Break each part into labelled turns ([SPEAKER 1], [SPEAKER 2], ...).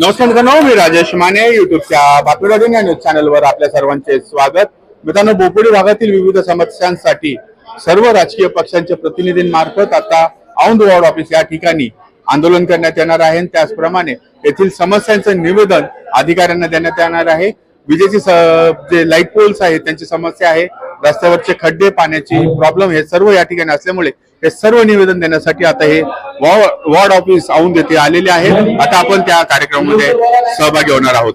[SPEAKER 1] नमस्कार मित्रांनो मी राजेश माने युट्यूबच्या बातमीदार या न्यूज चॅनलवर आपल्या सर्वांचे स्वागत. मित्रांनो बोपोडी भागातील विविध समस्यांसाठी सर्व राजकीय पक्षांच्या प्रतिनिधींमार्फत आता औंध वॉर्ड ऑफिस या ठिकाणी आंदोलन करण्यात येणार आहे. त्याचप्रमाणे येथील समस्यांचं निवेदन अधिकाऱ्यांना देण्यात येणार आहे. विजेची जे लाइट पोल्स आहेत त्यांची समस्या आहे. रस्त्यावरचे खड्डे पाण्याची प्रॉब्लेम हे सर्व या ठिकाणी असल्यामुळे हे सर्व निवेदन देण्यासाठी आता हे वॉर्ड ऑफिस औंध येथे आलेले आहेत. आता आपण त्या कार्यक्रमामध्ये सहभागी होणार आहोत.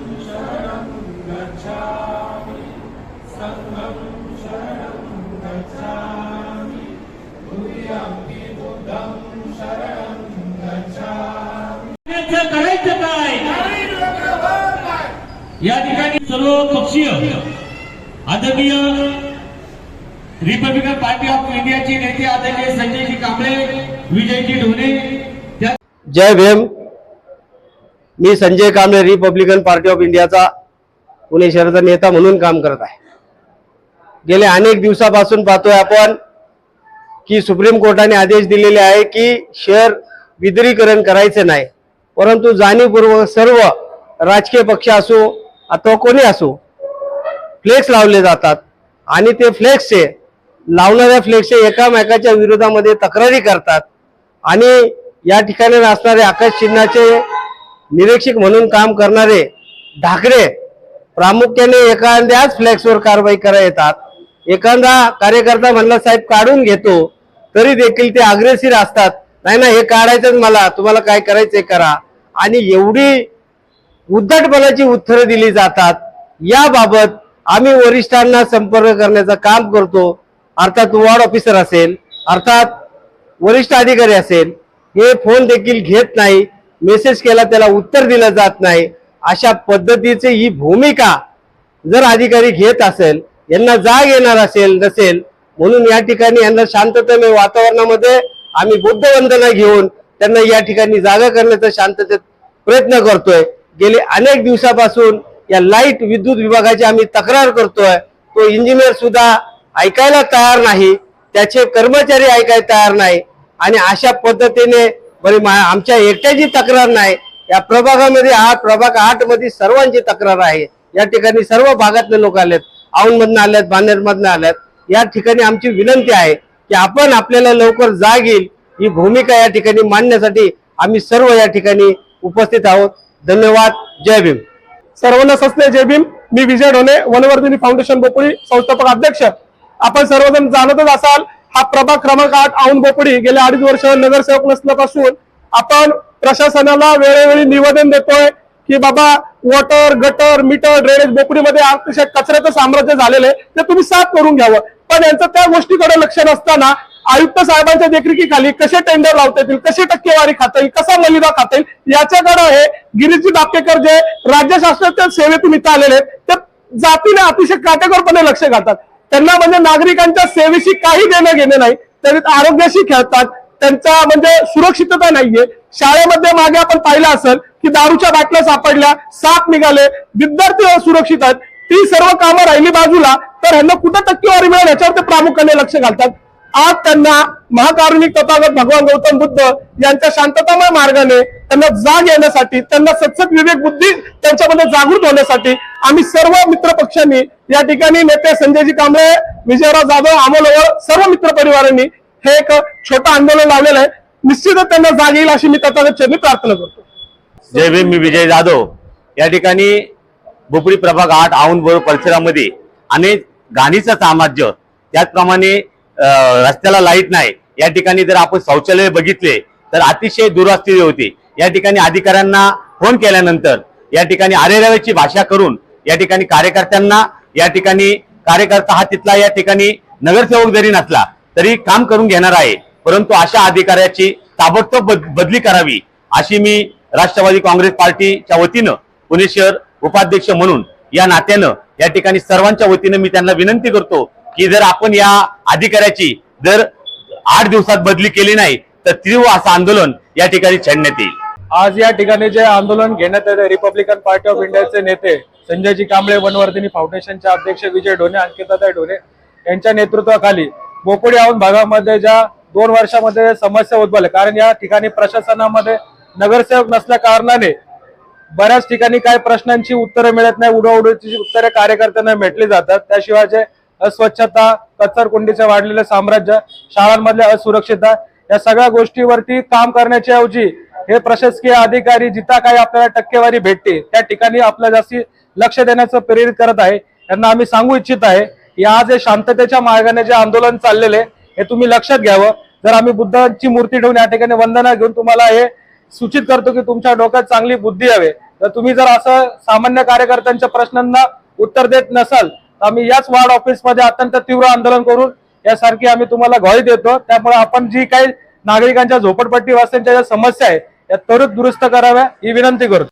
[SPEAKER 2] या ठिकाणी सर्व पक्षीय आदरणीय रिपब्लिकन पार्टी ऑफ इंडियाचे नेते आदरणीय संजयजी कांबळे विजयजी ढोणे
[SPEAKER 3] जय भीम. मी Sanjay Kamble Republican party of इंडियाचा पुणे शहराचा नेता म्हणून काम करत आहे. गेले अनेक दिवसापासून पाहतोय आपण की सुप्रीम कोर्टाने आदेश दिलेले आहे की शहर विद्रीकरण करायचे नाही. परंतु जाणीवपूर्वक सर्व राजकीय पक्ष असो अथवा कोणी असो. फ्लेक्स लावले जातात. आणि ते फ्लेक्सचे लावणाऱ्या फ्लेक्सचे एकामेकाच्या विरोधामध्ये तक्रारी करतात. आणि या ठिकाणी असणारे आकाश चिन्हाचे निरीक्षक म्हणून काम करणारे ढाकरे प्रामुख्याने एखाद्याच फ्लेक्सवर कारवाई करा येतात. एखादा कार्यकर्ता म्हणला साहेब काढून घेतो. तरी देखील ते अग्रेसिव्ह असतात. नाही ना हे काढायचंच मला. तुम्हाला काय करायचंय करा. आणि एवढी उद्धटपणाची उत्तरं दिली जातात. याबाबत आम्ही वरिष्ठांना संपर्क करण्याचं काम करतो. अर्थात वॉर्ड ऑफिसर असेल अर्थात वरिष्ठ अधिकारी असेल हे फोन देखील घेत नाही मेसेज केला त्याला उत्तर दिलं जात नाही. अशा पद्धतीची ही भूमिका जर अधिकारी घेत असेल यांना जाग येणार असेल नसेल म्हणून या ठिकाणी यांना शांततेमय वातावरणामध्ये आम्ही बुद्धवंदना घेऊन त्यांना या ठिकाणी जागा करण्याचा शांततेत प्रयत्न करतोय. गेले अनेक दिवसापासून या लाइट विद्युत विभागाची आम्ही तक्रार करतोय. तो इंजिनियर सुद्धा ऐकायला तयार नाही. त्याचे कर्मचारी ऐकायला तयार नाही. आणि अशा पद्धतीने बरी आमच्या एकट्याची तक्रार नाही. या प्रभागामध्ये आठ प्रभाग आठमध्ये सर्वांची तक्रार आहे. या ठिकाणी सर्व भागातले लोक आलेत. औंधमधनं आलेत बानेरमधनं आलेत. या ठिकाणी आमची विनंती आहे की आपण आपल्याला लवकर जाग येईल ही भूमिका या ठिकाणी मांडण्यासाठी आम्ही सर्व या ठिकाणी उपस्थित आहोत. धन्यवाद जय भीम.
[SPEAKER 4] सर्वांना सस्ते जय भीम. मी विजय ढोणे वनवर्धिनी फाउंडेशन बोपडी संस्थापक अध्यक्ष. आपण सर्वजण जाणतच असाल हा प्रभाग क्रमांक आठ औंध बोपडी गेले अडीच वर्ष नगरसेवक नसल्यापासून आपण प्रशासनाला वेळोवेळी निवेदन देतोय की बाबा वॉटर गटर मीटर ड्रेनेज बोपडीमध्ये अतिशय कचऱ्याचं साम्राज्य झालेलं आहे. ते तुम्ही साफ करून घ्यावं. पण यांचं त्या गोष्टीकडे लक्ष नसताना आयुक्त साहेबांच्या देखरेखीखाली कसे टेंडर लावता येतील कशी टक्केवारी खाता येईल कसा मलिदा खाता येईल याच्याकडे हे गिरीजी दापेकर जे राज्य शासनाच्या सेवेतून इथं आलेले आहेत ते जातीने अतिशय काटेकोरपणे लक्ष घालतात. त्यांना म्हणजे नागरिकांच्या सेवेशी काही देणं घेणं नाही तरी आरोग्याशी खेळतात त्यांचा म्हणजे सुरक्षितता नाहीये. शाळेमध्ये मागे आपण पाहिलं असेल की दारूच्या बाटल्या सापडल्या साप निघाले विद्यार्थी असुरक्षित आहेत ती सर्व कामं राहिली बाजूला तर ह्यांना कुठं टक्केवारी मिळेल याच्यावर ते प्रामुख्याने लक्ष घालतात. आज त्यांना महाकारुणिक तथागत भगवान गौतम बुद्ध यांच्या शांततामय मार्गाने त्यांना जाग येण्यासाठी त्यांना सत्सत विवेक बुद्धी त्यांच्यामध्ये जागृत होण्यासाठी आम्ही सर्व मित्र पक्षांनी या ठिकाणी नेते संजयजी कांबळे विजयराव जाधव अमोलवर सर्व मित्र परिवारांनी हे एक छोटं आंदोलन लावलेलं आहे. निश्चितच त्यांना जाग येईल अशी मी तथागत चरणी प्रार्थना करतो.
[SPEAKER 5] जय भीम मी विजय जाधव. या ठिकाणी भोपळी प्रभाग आठ औंध बरोबर परिसरामध्ये अनेक गाणीचं साम्राज्य त्याचप्रमाणे रस्त्याला लाइट नाही. या ठिकाणी जर आपण शौचालय बघितले तर अतिशय दुरास्थिती होती. या ठिकाणी अधिकाऱ्यांना फोन केल्यानंतर या ठिकाणी आरेराव्याची भाषा करून या ठिकाणी कार्यकर्त्यांना या ठिकाणी कार्यकर्ता हा तिथला या ठिकाणी नगरसेवक जरी नसला तरी काम करून घेणार आहे. परंतु अशा अधिकाऱ्याची ताबडतोब बद- बदली करावी अशी मी राष्ट्रवादी काँग्रेस पार्टीच्या वतीनं पुणे शहर उपाध्यक्ष म्हणून या नात्यानं या ठिकाणी सर्वांच्या वतीनं मी त्यांना विनंती करतो की जर आपण या अधिकाऱ्याची जर आठ दिवसात बदली केली नाही तर तीव्र असं आंदोलन या ठिकाणी छेडण्यात येईल.
[SPEAKER 6] आज या ठिकाणी जे आंदोलन घेण्यात येते रिपब्लिकन पार्टी ऑफ इंडियाचे नेते संजयजी कांबळे वनवर्धिनी फाउंडेशनचे अध्यक्ष विजय ढोणे अंकिताताई ढोणे यांच्या नेतृत्वाखाली बोकोडी औंध भागामध्ये ज्या दोन वर्षामध्ये समस्या उद्भवल्या कारण या ठिकाणी प्रशासनामध्ये नगरसेवक नसल्या कारणाने बऱ्याच ठिकाणी काही प्रश्नांची उत्तरं मिळत नाही उडवडूची उत्तरे कार्यकर्त्यांना भेटली जातात. त्याशिवाय जे अस्वच्छता कचरकुंडीचं वाढलेलं साम्राज्य शाळांमधल्या असुरक्षितता या सगळ्या गोष्टीवरती काम करण्याच्या ऐवजी हे प्रशासकीय अधिकारी जिथं काही आपल्याला टक्केवारी भेटते त्या ठिकाणी आपल्या जास्ती लक्ष देण्याचं प्रेरित करत आहे. यांना आम्ही सांगू इच्छित आहे की आज हे शांततेच्या मार्गाने जे आंदोलन चाललेले आहे, हे तुम्ही लक्षात घ्यावं. जर आम्ही बुद्धांची मूर्ती ठेवून या ठिकाणी वंदना घेऊन तुम्हाला हे सूचित करतो की तुमच्या डोक्यात चांगली बुद्धी हवे तर तुम्ही जर असं सामान्य कार्यकर्त्यांच्या प्रश्नांना उत्तर देत नसाल आम्ही याच वार्ड ऑफिसमध्ये अत्यंत तीव्र आंदोलन करून यासारखी आम्ही तुम्हाला ग्वाही देतो. त्यामुळे आपण जी काही नागरिकांच्या झोपडपट्टी वासियांच्या ज्या समस्या आहे या त्वरित दुरुस्त कराव्या ही विनंती करतो.